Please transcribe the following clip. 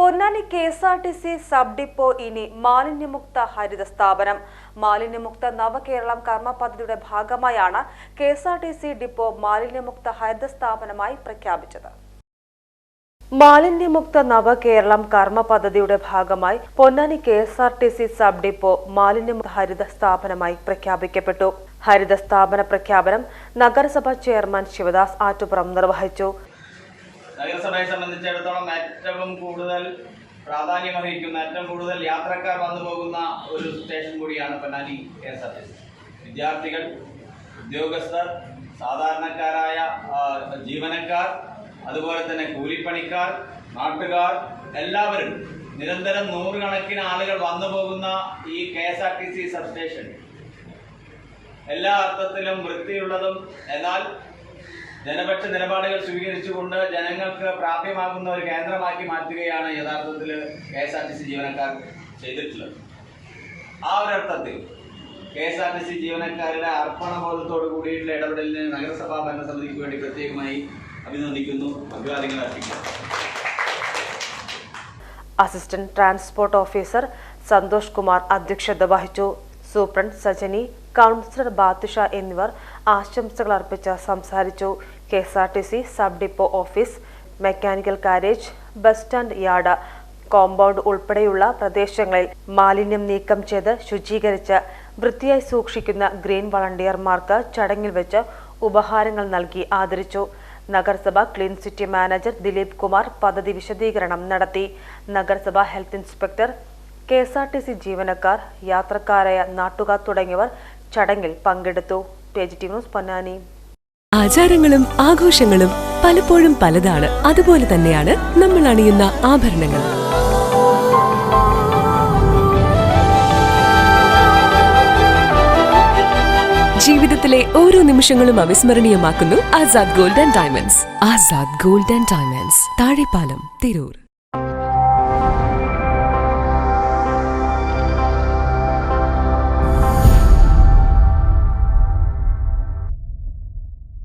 Ponnani K S R T C sub depot ഇനി മാലിന്യമുക്ത ഹരിത സ്ഥാപനം. മാലിന്യമുക്ത നവകേരളം കർമ്മ പദ്ധതിയുടെ ഭാഗമായാണ് K S R T C depot മാലിന്യമുക്ത ഹരിത സ്ഥാപനമായി പ്രഖ്യാപിച്ചത്. മാലിന്യമുക്ത നവകേരളം കർമ്മ പദ്ധതിയുടെ ഭാഗമായി Ponnani K S R T C sub depot മാലിന്യമുക്ത ഹരിത സ്ഥാപനമായി പ്രഖ്യാപിക്കപ്പെട്ടു. ഹരിത സ്ഥാപന പ്രഖ്യാപനം നഗരസഭാ ചെയർമാൻ ശിവദാസ് ആറ്റുപുറം നിർവഹിച്ചു. നഗരസഭയെ സംബന്ധിച്ചിടത്തോളം ഏറ്റവും കൂടുതൽ പ്രാധാന്യം അർഹിക്കുന്ന ഏറ്റവും കൂടുതൽ യാത്രക്കാർ വന്നു പോകുന്ന ഒരു സ്റ്റേഷൻ കൂടിയാണ് Ponnani K S R T C വിദ്യാർത്ഥികൾ ഉദ്യോഗസ്ഥർ സാധാരണക്കാരായ ജീവനക്കാർ അതുപോലെ തന്നെ കൂലിപ്പണിക്കാർ നാട്ടുകാർ എല്ലാവരും നിരന്തരം നൂറുകണക്കിന് ആളുകൾ വന്നു പോകുന്ന ഈ K S R T C sub station എല്ലാ അർത്ഥത്തിലും വൃത്തിയുള്ളതും എന്നാൽ ജനപക്ഷ നിലപാടുകൾ സ്വീകരിച്ചുകൊണ്ട് ജനങ്ങൾക്ക് പ്രാപ്യമാകുന്ന ഒരു കേന്ദ്രമാക്കി മാറ്റുകയാണ് യഥാർത്ഥത്തിൽ K S R T C ജീവനക്കാർ ചെയ്തിട്ടുള്ളത്. ആ ഒരു അർത്ഥത്തിൽ K S R T C ജീവനക്കാരുടെ അർപ്പണബോധത്തോട് കൂടിയിട്ടുള്ള ഇടപെടലിന് നഗരസഭാ ഭരണസമിതിക്ക് വേണ്ടി പ്രത്യേകമായി അഭിനന്ദിക്കുന്നു. അഭിവാദ്യങ്ങൾ അർപ്പിക്കുന്നു assistant transport officer Santhosh Kumar അധ്യക്ഷത വഹിച്ചു. സൂപ്രണ്ട് സജനി കൗൺസിലർ ബാത്തുഷ എന്നിവർ ആശംസകൾ അർപ്പിച്ച് സംസാരിച്ചു. K S R T C sub depot office mechanical garage bus stand yard compound ഉൾപ്പെടെയുള്ള പ്രദേശങ്ങളിൽ മാലിന്യം നീക്കം ചെയ്ത് ശുചീകരിച്ച് വൃത്തിയായി സൂക്ഷിക്കുന്ന ഗ്രീൻ വളണ്ടിയർമാർക്ക് ചടങ്ങിൽ വെച്ച് ഉപഹാരങ്ങൾ നൽകി ആദരിച്ചു. നഗരസഭ clean city manager Dileep Kumar പദ്ധതി വിശദീകരണം നടത്തി. നഗരസഭ health inspector K S R T C ജീവനക്കാർ യാത്രക്കാരായ നാട്ടുകാർ തുടങ്ങിയവർ ചടങ്ങിൽ പങ്കെടുത്തു. പൊന്നാനി. ആചാരങ്ങളും ആഘോഷങ്ങളും പലപ്പോഴും പലതാണ്. അതുപോലെ തന്നെയാണ് നമ്മൾ അണിയുന്ന ആഭരണങ്ങൾ ജീവിതത്തിലെ ഓരോ നിമിഷങ്ങളും അവിസ്മരണീയമാക്കുന്നു Azad gold and diamonds. Azad gold and diamonds. Thazhepalam Tirur.